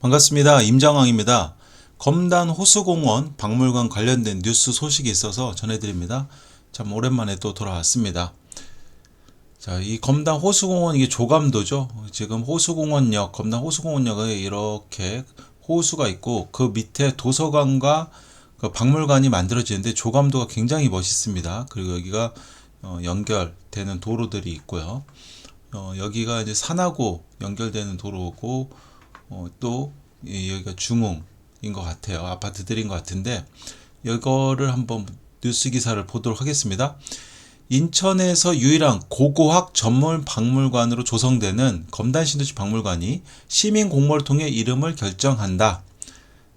반갑습니다. 임장왕입니다. 검단 호수공원 박물관 관련된 뉴스 소식이 있어서 전해드립니다. 참 오랜만에 또 돌아왔습니다. 자, 이 검단 호수공원 이게 조감도죠. 지금 호수공원역, 검단 호수공원역에 이렇게 호수가 있고 그 밑에 도서관과 그 박물관이 만들어지는데 조감도가 굉장히 멋있습니다. 그리고 여기가 어, 연결되는 도로들이 있고요. 어, 여기가 이제 산하고 연결되는 도로고 어, 또 이- 여기가 중흥인 것 같아요. 아파트들인 것 같은데 이거를 한번 뉴스 기사를 보도록 하겠습니다. 인천에서 유일한 고고학 전문 박물관으로 조성되는 검단신도시 박물관이 시민 공모를 통해 이름을 결정한다.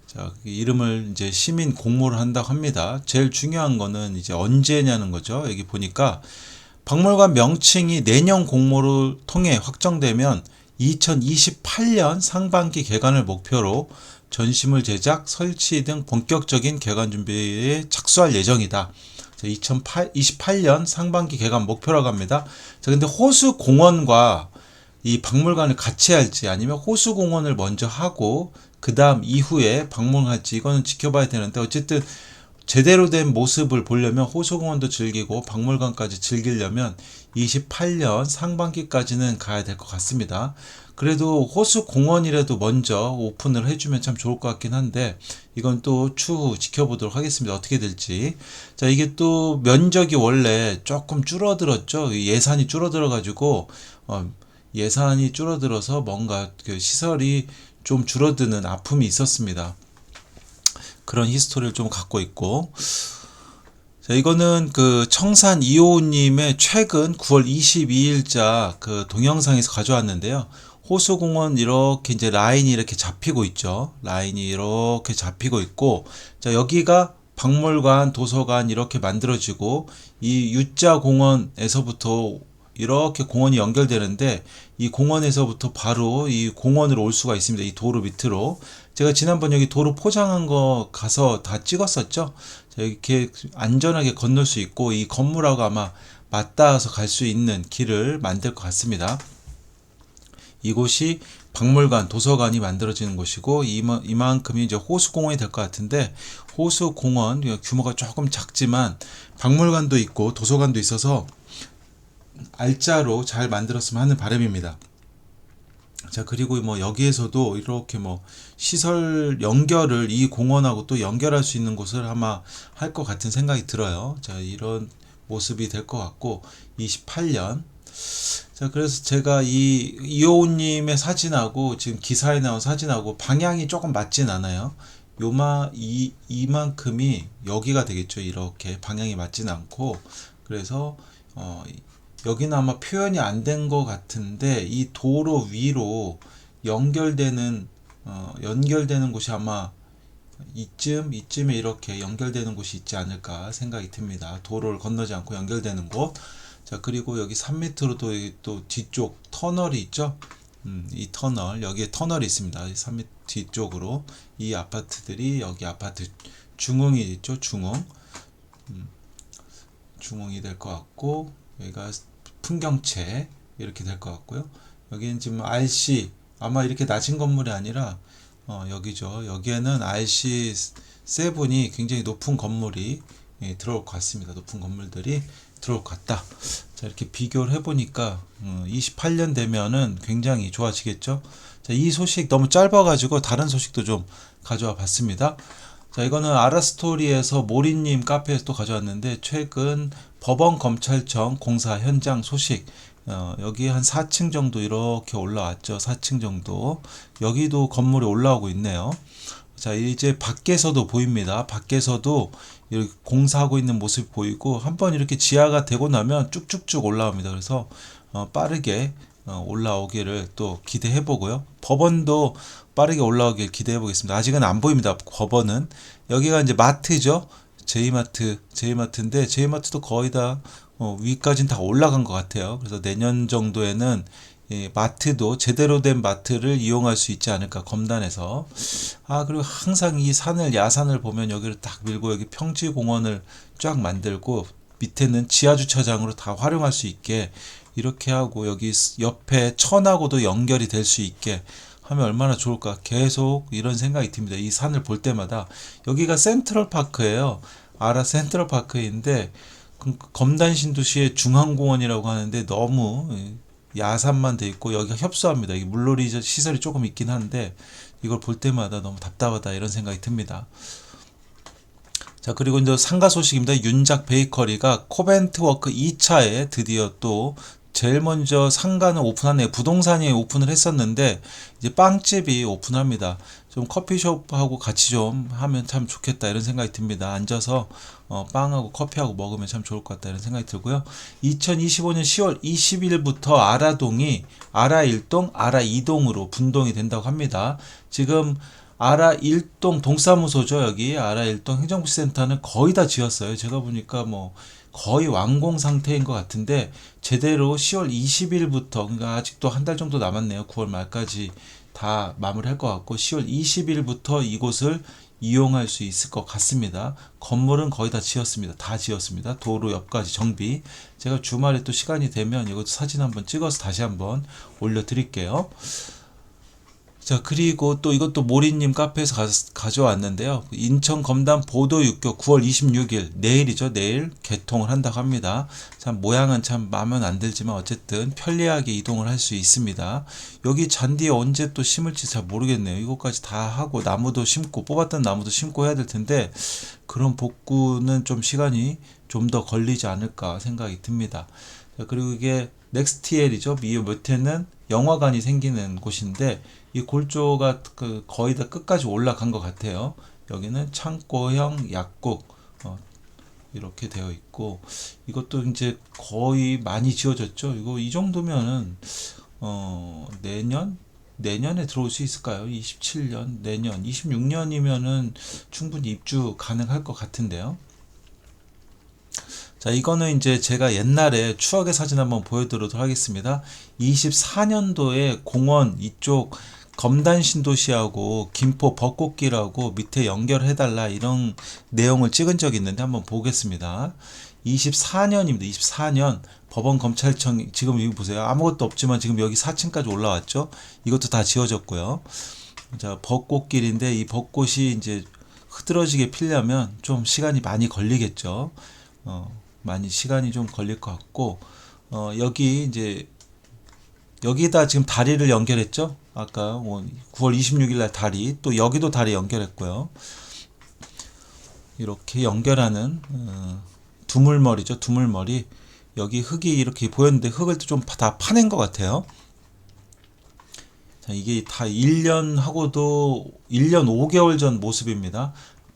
자, 그 이름을 이제 시민 공모를 한다고 합니다. 제일 중요한 거는 이제 언제냐는 거죠. 여기 보니까 박물관 명칭이 내년 공모를 통해 확정되면 2028년 상반기 개관을 목표로 전시물 제작, 설치 등 본격적인 개관 준비에 착수할 예정이다. 2028년 상반기 개관 목표라고 합니다. 자, 근데 호수 공원과 이 박물관을 같이 할지 아니면 호수 공원을 먼저 하고 그 다음 이후에 방문할지 이거는 지켜봐야 되는데 어쨌든 제대로 된 모습을 보려면 호수공원도 즐기고 박물관까지 즐기려면 28년 상반기까지는 가야 될 것 같습니다. 그래도 호수공원이라도 먼저 오픈을 해주면 참 좋을 것 같긴 한데 이건 또 추후 지켜보도록 하겠습니다. 어떻게 될지. 자, 이게 또 면적이 원래 조금 줄어들었죠. 예산이 줄어들어 가지고 어, 예산이 줄어들어서 뭔가 그 시설이 좀 줄어드는 아픔이 있었습니다. 그런 히스토리를 좀 갖고 있고 자, 이거는 그 청산 이호님의 최근 9월 22일자 그 동영상에서 가져왔는데요. 호수공원 이렇게 이제 라인이 이렇게 잡히고 있죠. 라인이 이렇게 잡히고 있고, 자, 여기가 박물관, 도서관 이렇게 만들어지고, 이 U자 공원에서부터 이렇게 공원이 연결되는데, 이 공원에서부터 바로 이 공원으로 올 수가 있습니다. 이 도로 밑으로. 제가 지난번 여기 도로 포장한 거 가서 다 찍었었죠. 자, 이렇게 안전하게 건널 수 있고 이 건물하고 아마 맞닿아서 갈 수 있는 길을 만들 것 같습니다. 이곳이 박물관, 도서관이 만들어지는 곳이고 이마, 이만큼이 이제 호수공원이 될 것 같은데 호수공원 규모가 조금 작지만 박물관도 있고 도서관도 있어서 알짜로 잘 만들었으면 하는 바람입니다. 자, 그리고 뭐 여기에서도 이렇게 뭐 시설 연결을 이 공원하고 또 연결할 수 있는 곳을 아마 할 것 같은 생각이 들어요. 자, 이런 모습이 될 것 같고 28년 자, 그래서 제가 이 이호우님의 사진하고 지금 기사에 나온 사진하고 방향이 조금 맞진 않아요. 요마 이 이만큼이 여기가 되겠죠. 이렇게 방향이 맞진 않고 그래서 어 여기는 아마 표현이 안 된 것 같은데 이 도로 위로 연결되는 어 연결되는 곳이 아마 이쯤 이쯤에 이렇게 연결되는 곳이 있지 않을까 생각이 듭니다. 도로를 건너지 않고 연결되는 곳. 자 그리고 여기 산 밑으로도 여기 또 뒤쪽 터널이 있죠. 음, 이 터널 여기에 터널이 있습니다. 이산 밑 뒤쪽으로 이 아파트들이 여기 아파트 중흥이 있죠. 중흥 음, 중흥이 될 것 같고 여기가 풍경채 이렇게 될 것 같고요. 여기는 지금 RC 아마 이렇게 낮은 건물이 아니라 어, 여기죠. 여기에는 RC 세븐이 굉장히 높은 건물이 예, 들어올 것 같습니다. 높은 건물들이 들어올 것 같다. 자, 이렇게 비교를 해보니까, 음, 28년 되면은 굉장히 좋아지겠죠? 자, 이 소식 너무 짧아가지고 다른 소식도 좀 가져와 봤습니다. 자, 이거는 아라스토리에서 모리님 카페에서 또 가져왔는데, 최근 법원 검찰청 공사 현장 소식, 어, 여기 한 4층 정도 이렇게 올라왔죠. 4층 정도. 여기도 건물이 올라오고 있네요. 자, 이제 밖에서도 보입니다. 밖에서도 이렇게 공사하고 있는 모습이 보이고 한 번 이렇게 지하가 되고 나면 쭉쭉쭉 올라옵니다. 그래서 어, 빠르게 어, 올라오기를 또 기대해 보고요. 법원도 빠르게 올라오길 기대해 보겠습니다. 아직은 안 보입니다. 법원은 여기가 이제 마트죠. 제이마트, 제이마트인데 제이마트도 거의 다 어, 위까지는 다 올라간 것 같아요. 그래서 내년 정도에는 이 마트도 제대로 된 마트를 이용할 수 있지 않을까 검단에서 아 그리고 항상 이 산을 야산을 보면 여기를 딱 밀고 여기 평지 공원을 쫙 만들고 밑에는 지하 주차장으로 다 활용할 수 있게 이렇게 하고 여기 옆에 천하고도 연결이 될 수 있게 하면 얼마나 좋을까 계속 이런 생각이 듭니다. 이 산을 볼 때마다 여기가 센트럴 파크예요. 아라 센트럴 파크인데 그 검단 신도시의 중앙공원이라고 하는데 너무 야산만 돼 있고 여기가 협소합니다. 물놀이 시설이 조금 있긴 한데 이걸 볼 때마다 너무 답답하다 이런 생각이 듭니다. 자, 그리고 이제 상가 소식입니다. 윤작 베이커리가 코벤트워크 2차에 드디어 또 제일 먼저 상가는 오픈하네. 부동산이 오픈을 했었는데 이제 빵집이 오픈합니다. 좀 커피숍하고 같이 좀 하면 참 좋겠다 이런 생각이 듭니다. 앉아서 어, 빵하고 커피하고 먹으면 참 좋을 것 같다 이런 생각이 들고요. 2025년 10월 20일부터 아라동이 아라 1동, 아라 2동으로 분동이 된다고 합니다. 지금 아라 1동 동사무소죠 여기 아라 1동 행정부센터는 거의 다 지었어요. 제가 보니까 뭐 거의 완공 상태인 것 같은데 제대로 10월 20일부터 그러니까 아직도 한 달 정도 남았네요. 9월 말까지 다 마무리할 것 같고 10월 20일부터 이곳을 이용할 수 있을 것 같습니다. 건물은 거의 다 지었습니다. 다 지었습니다. 도로 옆까지 정비. 제가 주말에 또 시간이 되면 이것도 사진 한번 찍어서 다시 한번 올려드릴게요. 자, 그리고 또 이것도 모리님 카페에서 가, 져왔는데요 인천 검단 보도 육교 9월 26일, 내일이죠. 내일 개통을 한다고 합니다. 참, 모양은 참 마음에 안 들지만 어쨌든 편리하게 이동을 할 수 있습니다. 여기 잔디에 언제 또 심을지 잘 모르겠네요. 이것까지 다 하고 나무도 심고 뽑았던 나무도 심고 해야 될 텐데 그런 복구는 좀 시간이 좀 더 걸리지 않을까 생각이 듭니다. 자, 그리고 이게 넥스티엘이죠. 미유 밑에는 영화관이 생기는 곳인데 이 골조가 그 거의 다 끝까지 올라간 것 같아요. 여기는 창고형 약국 어, 이렇게 되어 있고 이것도 이제 거의 많이 지어졌죠. 이거 이 정도면은 어, 내년 내년에 들어올 수 있을까요? 27년 내년 26년이면은 충분히 입주 가능할 것 같은데요. 자, 이거는 이제 제가 옛날에 추억의 사진 한번 보여드리도록 하겠습니다. 24년도에 공원 이쪽 검단 신도시하고 김포 벚꽃길하고 밑에 연결해달라 이런 내용을 찍은 적이 있는데 한번 보겠습니다. 24년입니다. 24년 법원 검찰청 지금 여기 보세요. 아무것도 없지만 지금 여기 4층까지 올라왔죠. 이것도 다 지어졌고요. 자 벚꽃길인데 이 벚꽃이 이제 흐드러지게 피려면 좀 시간이 많이 걸리겠죠. 어, 많이 시간이 좀 걸릴 것 같고 어, 여기 이제 여기다 지금 다리를 연결했죠. 아까 뭐 9월 26일 날 다리 또 여기도 다리 연결했고요. 이렇게 연결하는 어, 두물머리죠. 두물머리 여기 흙이 이렇게 보였는데 흙을 좀 다 파낸 것 같아요. 자, 이게 다 1년 하고도 1년 5개월 전 모습입니다.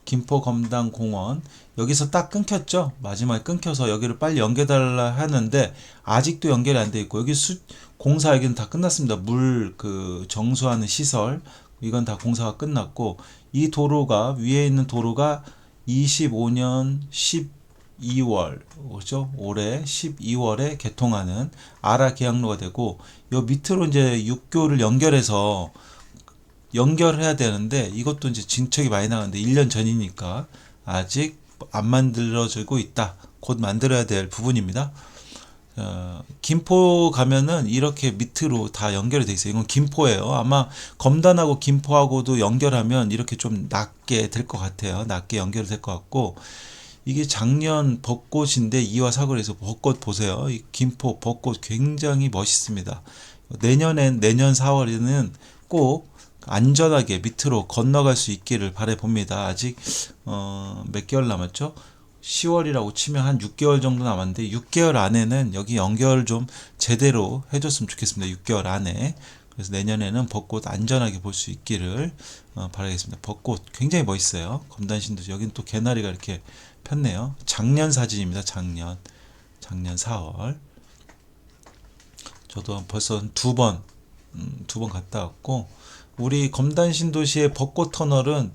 김포 검당 공원 여기서 딱 끊겼죠. 마지막에 끊겨서 여기를 빨리 연결달라 하는데 아직도 연결이 안 돼 있고 여기 수, 공사 여기는 다 끝났습니다. 물 그 정수하는 시설 이건 다 공사가 끝났고 이 도로가 위에 있는 도로가 25년 12월 그죠? 올해 12월에 개통하는 아라 계양로가 되고 요 밑으로 이제 육교를 연결해서 연결해야 되는데 이것도 이제 진척이 많이 나가는데 1년 전이니까 아직 안 만들어지고 있다. 곧 만들어야 될 부분입니다. 어, 김포 가면은 이렇게 밑으로 다 연결이 돼 있어요. 이건 김포예요. 아마 검단하고 김포하고도 연결하면 이렇게 좀 낮게 될 것 같아요. 낮게 연결될 것 같고 이게 작년 벚꽃인데 이화 사거리에서 벚꽃 보세요. 이 김포 벚꽃 굉장히 멋있습니다. 내년엔 내년 4월에는 꼭 안전하게 밑으로 건너갈 수 있기를 바래 봅니다. 아직 어, 몇 개월 남았죠? 10월이라고 치면 한 6개월 정도 남았는데 6개월 안에는 여기 연결 좀 제대로 해줬으면 좋겠습니다. 6개월 안에. 그래서 내년에는 벚꽃 안전하게 볼 수 있기를 어, 바라겠습니다. 벚꽃 굉장히 멋있어요. 검단신도 여기는 또 개나리가 이렇게 폈네요. 작년 사진입니다. 작년. 작년 4월. 저도 벌써 두 번, 음, 두 번 갔다 왔고, 우리 검단 신도시의 벚꽃 터널은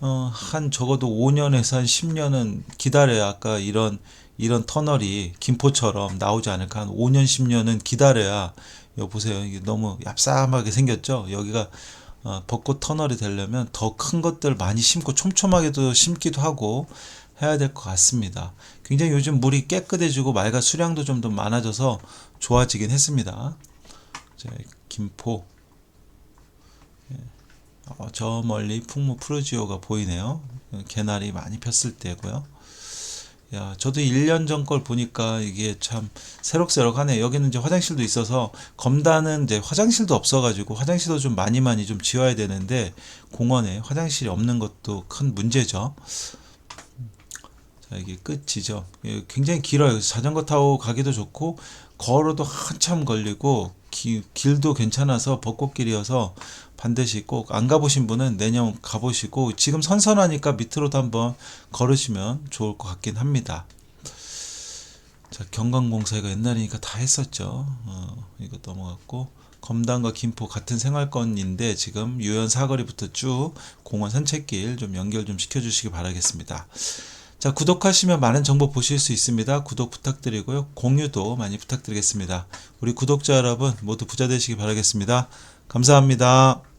어, 한 적어도 5년에서 한 10년은 기다려야 아까 이런 이런 터널이 김포처럼 나오지 않을까. 한 5년 10년은 기다려야 여기 보세요. 이게 너무 얍삽하게 생겼죠? 여기가 어, 벚꽃 터널이 되려면 더 큰 것들 많이 심고 촘촘하게도 심기도 하고 해야 될 것 같습니다. 굉장히 요즘 물이 깨끗해지고 맑아 수량도 좀 더 많아져서 좋아지긴 했습니다. 자, 김포 어, 저 멀리 풍무 푸르지오가 보이네요. 개나리 많이 폈을 때고요. 야, 저도 1년 전 걸 보니까 이게 참 새록새록하네. 여기는 이제 화장실도 있어서 검단은 이제 화장실도 없어가지고 화장실도 좀 많이 많이 좀 지어야 되는데 공원에 화장실이 없는 것도 큰 문제죠. 자, 이게 끝이죠. 예, 굉장히 길어요. 자전거 타고 가기도 좋고 걸어도 한참 걸리고 기- 길도 괜찮아서 벚꽃길이어서 반드시 꼭 안 가보신 분은 내년 가보시고 지금 선선하니까 밑으로도 한번 걸으시면 좋을 것 같긴 합니다. 자, 경관공사 이거 옛날이니까 다 했었죠. 어, 이거 넘어갔고 검단과 김포 같은 생활권인데 지금 유연 사거리부터 쭉 공원 산책길 좀 연결 좀 시켜주시기 바라겠습니다. 자, 구독하시면 많은 정보 보실 수 있습니다. 구독 부탁드리고요. 공유도 많이 부탁드리겠습니다. 우리 구독자 여러분 모두 부자 되시기 바라겠습니다. 감사합니다.